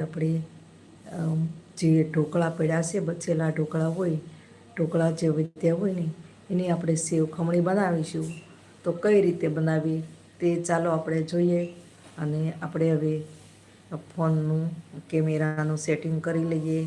આપણે જે ઢોકળા પડ્યા છે, બચેલા ઢોકળા હોય, ઢોકળા જે વધ્યા હોય ને, એની આપણે સેવ ખમણી બનાવીશું. તો કઈ રીતે બનાવી તે ચાલો આપણે જોઈએ અને આપણે હવે ફોનનું કેમેરાનું સેટિંગ કરી લઈએ.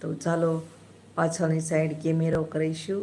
તો ચાલો પાછળની સાઈડ કેમેરો કરીશું.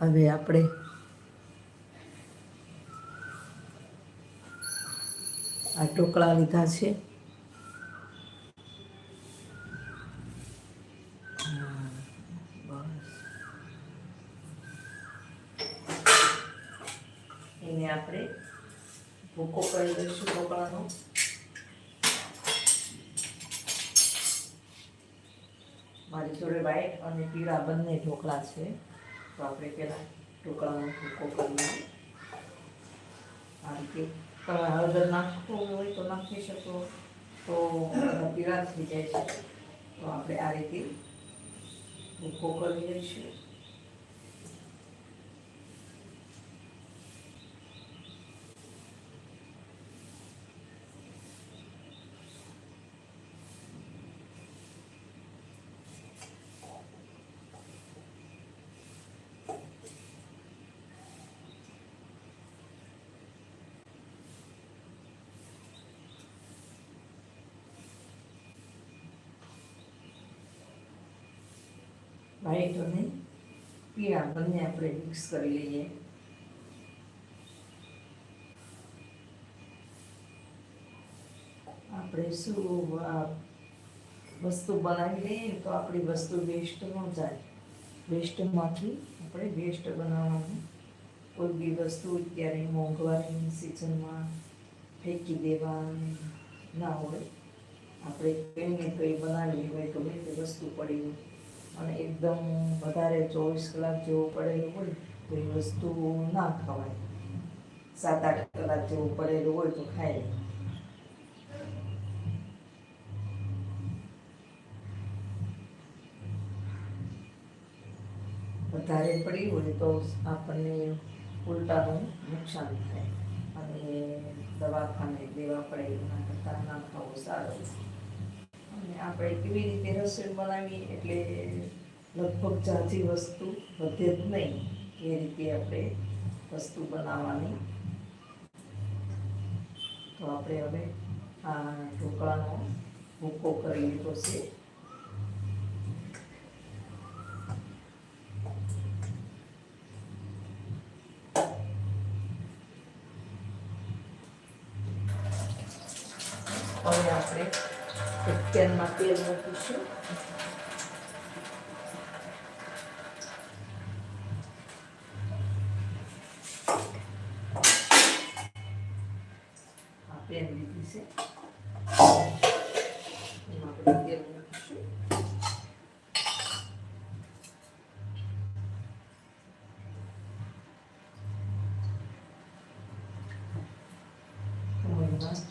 હવે આપણે આ ઢોકળા લીધા છે. એને આપણે ભૂકો કરી દઈશું ઢોકળાનો. મારી જોડે વ્હાઈટ અને પીળા બંને ઢોકળા છે. તો આપણે પહેલાં ઢોકળાનો ભૂકો કરીએ. આ રીતે તમે હળદર નાખવું હોય તો નાખી શકો. તો પીળા થઈ જાય છે. તો આપણે આ રીતે ભૂકો કરી લઈશું. વ્હાઈટ અને પીળા બંને આપણે મિક્સ કરી લઈએ. આપણે શું વસ્તુ બનાવી લઈએ તો આપણી વસ્તુ વેસ્ટ ન જાય. વેસ્ટમાંથી આપણે બેસ્ટ બનાવવાનું. કોઈ બી વસ્તુ અત્યારે મોંઘવારીની સિઝનમાં ફેંકી દેવાની ના હોય. આપણે કંઈ ને કંઈ બનાવી હોય ગમે તે વસ્તુ પડી હોય અને એકદમ વધારે ચોવીસ કલાક જેવું પડેલું હોય તો એ વસ્તુ ના ખવાય. સાત આઠ કલાક જેવું પડેલું હોય તો ખાય વધારે પડી હોય તો આપણને ઉલટાનું નુકસાન થાય. અને દવાખાને દેવા પડે એના કરતાં ના ખાવું સારું. આપણે કેવી રીતે રસોઈ બનાવી એટલે લગભગ જાજી વસ્તુ વધે જ નહીં એ રીતે આપણે વસ્તુ બનાવવાની. તો આપણે હવે આ ઢોકળાનો ભૂકો કરી લીધો છે હવે આપણે એક પેનમાં તેલ મૂકીશું આ પેન લીધી છે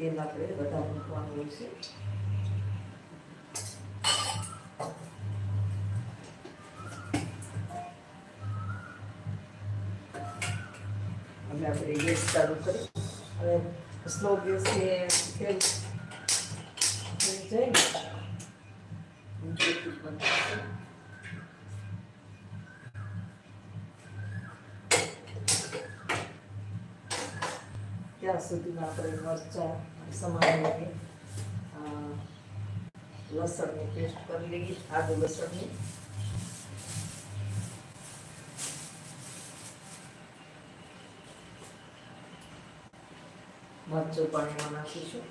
એમાં આપણે આપણે ગેસ ચાલુ કરી હવે સ્લો ગેસે તેલ થઈ જાય ને ઊંચેથી બંધ કરશું. ત્યાં સુધીમાં આપણે મરચાં સમારી લઈએ આ લસણની પેસ્ટ કરી લઈએ, આદુ લસણની મરચું પાણીમાં નાખીશું.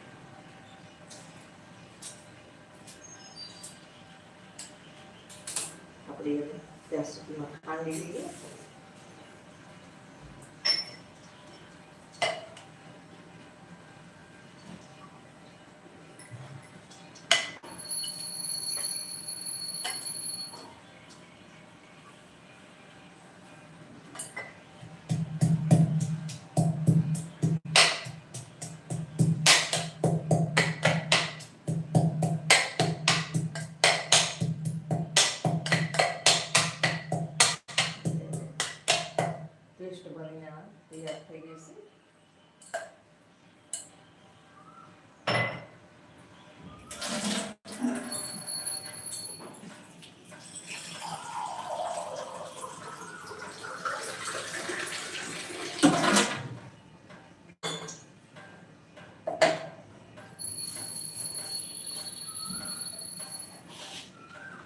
આપણે ત્યાં સુધીમાં ખાંડી લઈએ. તૈયાર થઈ ગઈ છે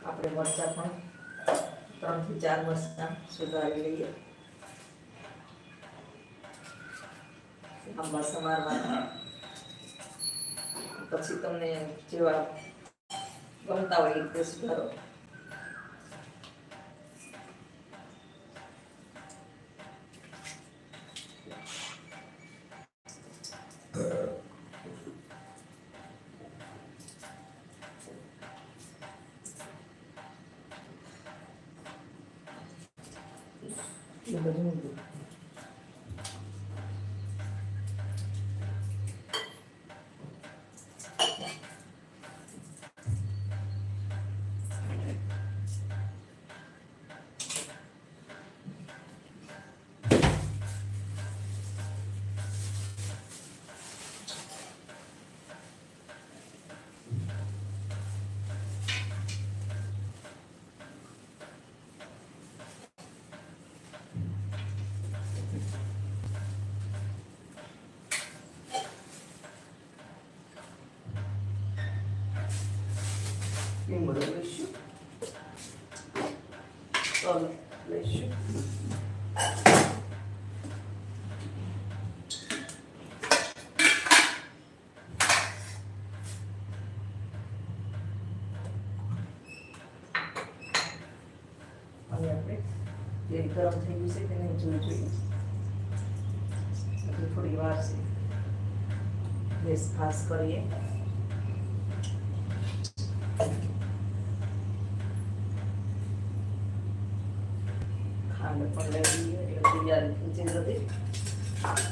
આપણે મરચાં પણ ત્રણથી ચાર મરચાં સુધારી લઈએ આંબા સમારવાના પછી તમને જેવા ગમતા હોય એ રીતે સુધારો એ બધું લીમડો લઈશું તલ લઈશું હવે આપણે તેલ ગરમ થઈ ગયું છે કે નહીં જોઈ જોઈએ હજુ થોડી વાર છે ગેસ ખાસ કરીએ ખાંડ પણ લઈ લઈએ એટલે તૈયારી થઈ જાય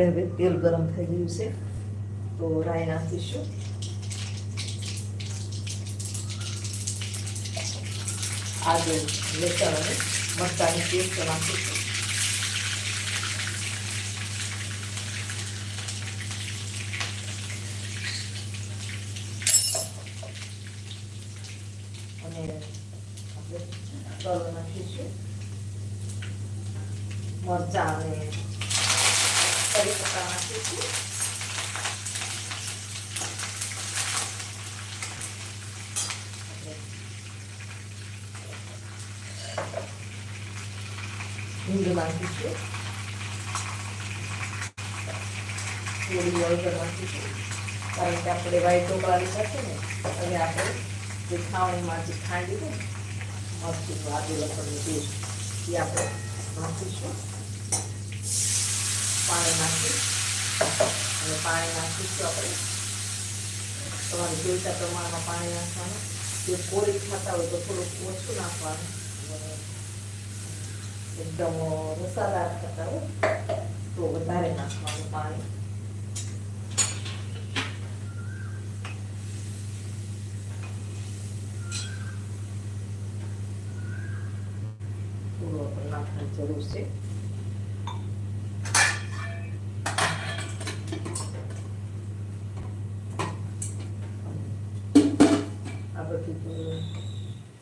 આપણે હવે તેલ ગરમ થઈ ગયું છે. તો રાઈ નાખીશું. આદુ લસણ અને મરચાંની પેસ્ટ નાખીશું અને આપણે તલ નાખીશું મરચાં અને કરી પત્તા નાખીશું હિંગ છે. થોડી હળદર નાખીશું કારણ કે આપણે વાઈટ ઢોકળાની સાથે ને હવે આપણે જે ખાવણીમાં જે ખાંડી ને મસ્તી આદુ લસણની પેસ્ટ એ આપણે નાખીશું પાણી નાખી અને પાણી નાખીશું આપણે તમારે જોઈતા પ્રમાણમાં પાણી નાખવાનું જે કોરી ખાતા હોય તો થોડુંક ઓછું નાખવાનું એકદમ રસાદાર ખાતા હોય તો વધારે નાખવાનું પાણી. થોડું આપણે નાખવાની જરૂર છે. આ બધું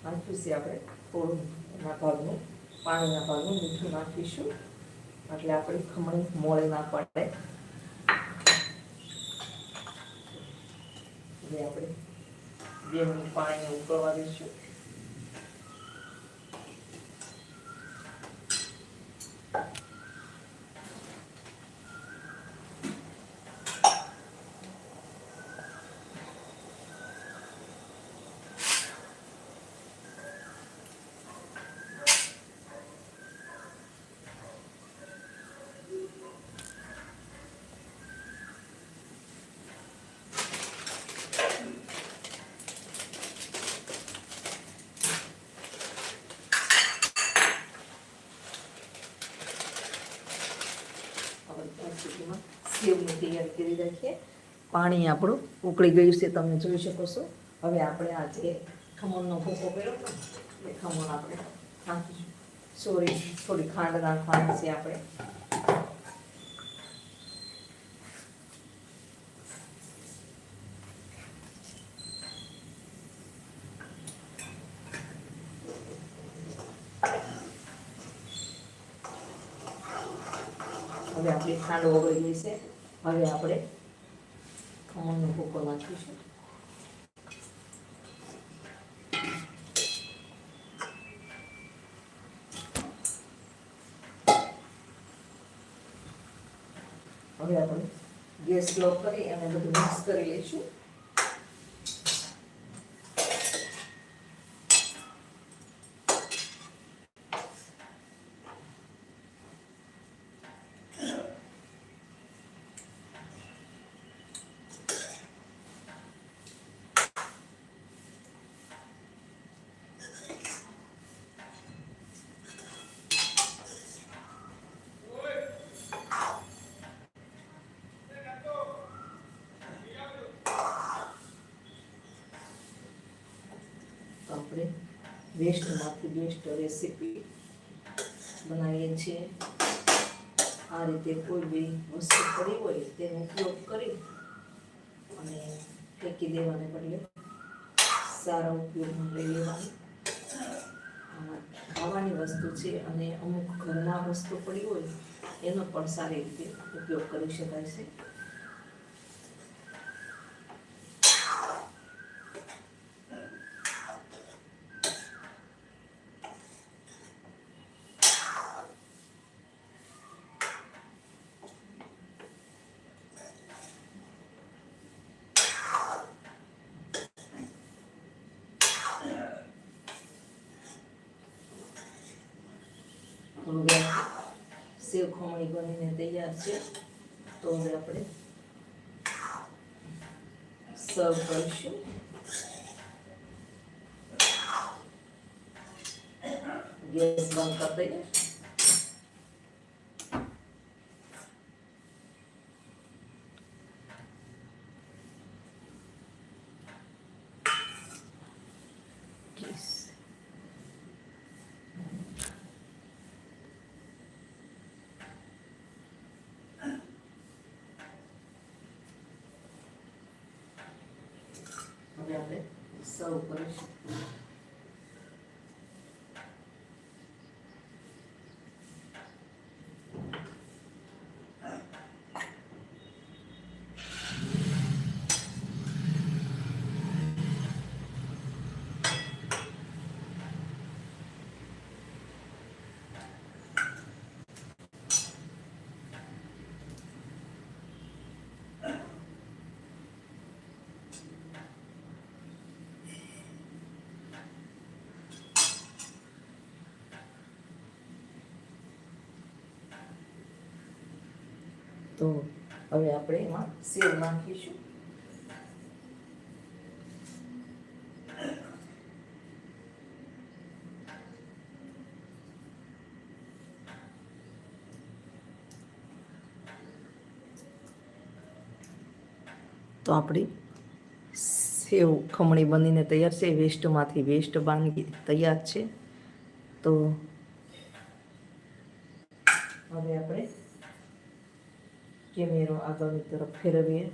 નાખ્યું છે આપણે, થોડું એના ભાગનું પાણીના ભાગનું મીઠું નાખીશું. એટલે આપણી ખમણી મોળે ના પડે. આપણે બે મિનિટ પાણીને ઉકળવા દઈશું હવે ત્યાં સુધીમાં સેવની તૈયારી કરી રાખીએ પાણી આપણું ઉકળી ગયું છે, તમે જોઈ શકો છો. હવે આપણે આ જે ખમણનો ભૂકો કર્યો, એ ખમણ આપણે નાખીશું. સોરી થોડી ખાંડ નાખવાની છે આપણે. હવે આપણી ખાંડ ઓગળી ગઈ છે. હવે આપણે ખમણનો ભૂકો નાખીશું. હવે આપણે ગેસ સ્લો કરી અને બધું મિક્સ કરી લઈશું તો આપણે વેસ્ટમાંથી બેસ્ટ રેસીપી બનાવીએ છીએ. આ રીતે કોઈ બી વસ્તુ પડી હોય તેનો ઉપયોગ કરી અને ફેંકી દેવાને બદલે સારા ઉપયોગમાં લઈ લેવાની. ખાવાની વસ્તુ છે અને અમુક ઘરમાં વસ્તુ પડી હોય એનો પણ સારી રીતે ઉપયોગ કરી શકાય છે. હવે સેવ ખમણી બનીને તૈયાર છે. તો હવે આપણે સર્વ કરીશું. ગેસ બંધ કરી દઈએ. હવે આપણે સર્વ કરીશું તો હવે આપણે એમાં સેવ નાખીશું. તો આપણી સેવ ખમણી બનીને તૈયાર છે. વેસ્ટમાંથી વેસ્ટ વાનગી તૈયાર છે. તો que miro a donde te refiero bien.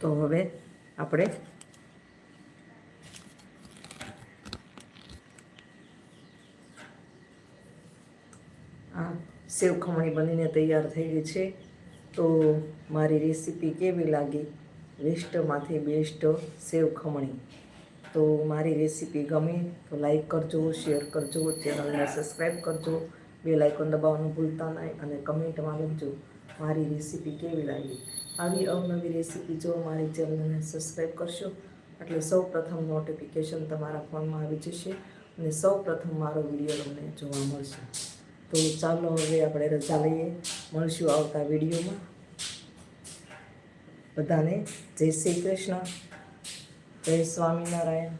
Todo bien. સેવ ખમણી બનીને તૈયાર થઈ ગઈ છે. તો મારી રેસીપી કેવી લાગી? વેસ્ટમાંથી બેસ્ટ સેવ ખમણી. તો મારી રેસીપી ગમે તો લાઈક કરજો શેર કરજો ચેનલને સબસ્ક્રાઈબ કરજો. બે લાઇકોન દબાવવાનું ભૂલતા નહીં અને કમેન્ટમાં લખજો મારી રેસીપી કેવી લાગી. આવી અવનવી રેસીપી જો મારી ચેનલને સબસ્ક્રાઈબ કરશો, એટલે સૌ પ્રથમ નોટિફિકેશન તમારા ફોનમાં આવી જશે અને સૌ પ્રથમ મારો વીડિયો તમને જોવા મળશે. તો ચાલો હવે આપણે રજા લઈએ. મળશું આવતા વિડીયોમાં. બધાને જય શ્રી કૃષ્ણ. જય સ્વામિનારાયણ.